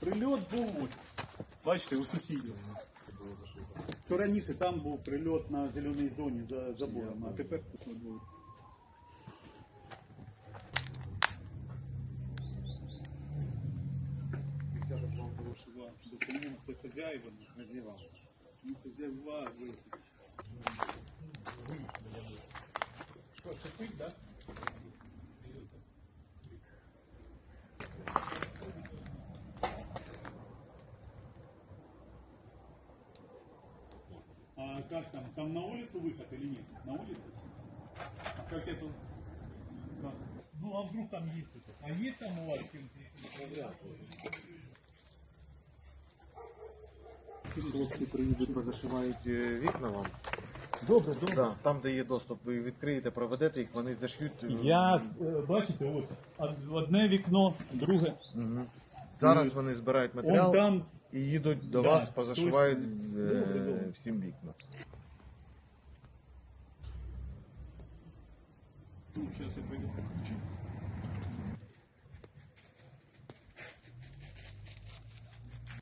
Прильот був. Бачите, у сусідів. То раніше там був прильот на зеленій зоні за забором, а тепер тут не порушила документи хазяїва. Ну, хазяїва, ви. Що, шипить, так? А как там? Там на улицу выход или нет? На улице? А как это? Как? Ну а вдруг там есть это? А есть там у вас кем-то? Хлопці приїдуть, позашивають е, вікна вам. Добре, добре. Да, там, де є доступ, ви відкриєте, проведете їх, вони зашьють. е, Я, е, бачите, ось од- одне вікно, друге. Мгм. Зараз вони збирають Он матеріал там, і їдуть до Да, вас, позашивають точно. е, Добре, добре. всім вікна. Ну, сейчас я пойду подключу.